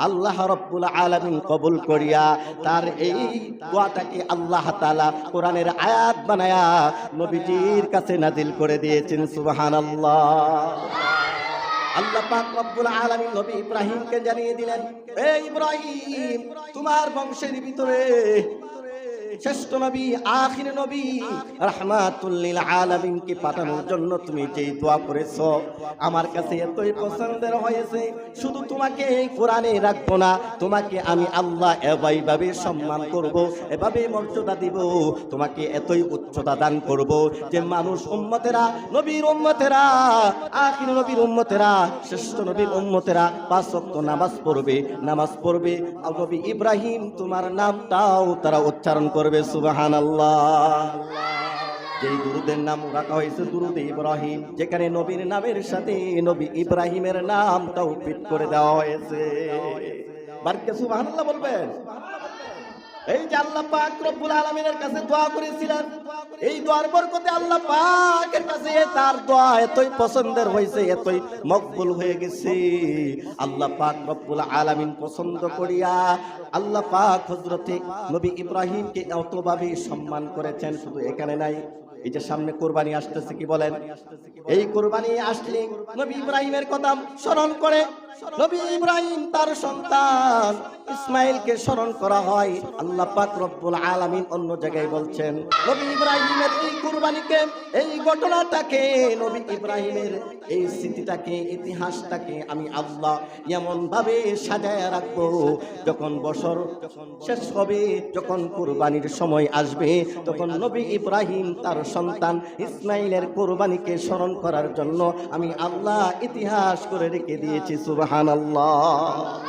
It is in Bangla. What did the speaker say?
আল্লাহ রব্বুল আলমিন কবুল করিয়া তার এই দোয়াটাকে আল্লাহ তালা কোরআনের আয়াত বানায়া নবীজির কাছে নাজিল করে দিয়েছেন সুবাহান আল্লাহ পাক রব্বুল আলামিন নবী ইব্রাহিমকে জানিয়ে দিলেন এই ইব্রাহিম, তোমার বংশের ভিতরে শ্রেষ্ঠ নবী, আখির নবী রাহমাতুল্লিল আলামিনকে পাঠানোর জন্য তুমি যেই দোয়া করেছ, আমার কাছে এতই পছন্দের হয়েছে। শুধু তোমাকে এই কোরআনে রাখব না, তোমাকে আমি আল্লাহ এভাবে সম্মান করব, এভাবে মর্যাদা দিব, তোমাকে এতই উচ্চতা দান করব যে মানুষ উম্মতেরা, নবীর উম্মতেরা, আখির নবীর উম্মতেরা, শ্রেষ্ঠ নবীর উম্মতেরা পাঁচ ওয়াক্ত নামাজ পড়বে নামাজ পড়বে। নবী ইব্রাহিম, তোমার নামটাও তারা উচ্চারণ করবে। সুবহানাল্লাহ। যেই দুরুদের নাম রাখা হয়েছে দুরুদ ইব্রাহিম, যেখানে নবীর নামের সাথে নবী ইব্রাহিমের নামটাও ফিট করে দেওয়া হয়েছে। বারকে সুবাহান বলবেন? এই যে আল্লাহ পাক আলামিনের কাছে দোয়া করেছিলেন এই দোয়ার বরকতে আল্লাহ পাকের কাছে তার দোয়া এতই পছন্দের হয়েছে, এতই মকবুল হয়ে গেছে। আল্লাহ পাক রব্বুল আলামিন পছন্দ করিয়া আল্লাহ পাক হযরতে নবী ইব্রাহিমকে এতভাবে সম্মান করেছেন, শুধু এখানে নাই, এই যে সামনে কোরবানি আসতেছে কি বলেন? এই কোরবানি আসলে নবী ইব্রাহিমের কথা স্মরণ করে নবী ইব্রাহিম তার সন্তান ইসমাইলকে স্মরণ করা হয়। আল্লাহ পাক রব্বুল আলামিন অন্য জায়গায় বলছেন, নবী ইব্রাহিমের এই কুরবানিকে, এই ঘটনাটাকে, নবী ইব্রাহিমের এই স্মৃতিটাকে, ইতিহাসটাকে আমি আল্লাহ এমন ভাবে সাজায় রাখব। যখন বছর শেষ হবে, যখন কুরবানির সময় আসবে, তখন নবী ইব্রাহিম তার সন্তান ইসমাইলের কোরবানিকে স্মরণ করার জন্য আমি আল্লাহ ইতিহাস করে রেখে দিয়েছি সুবহানাল্লাহ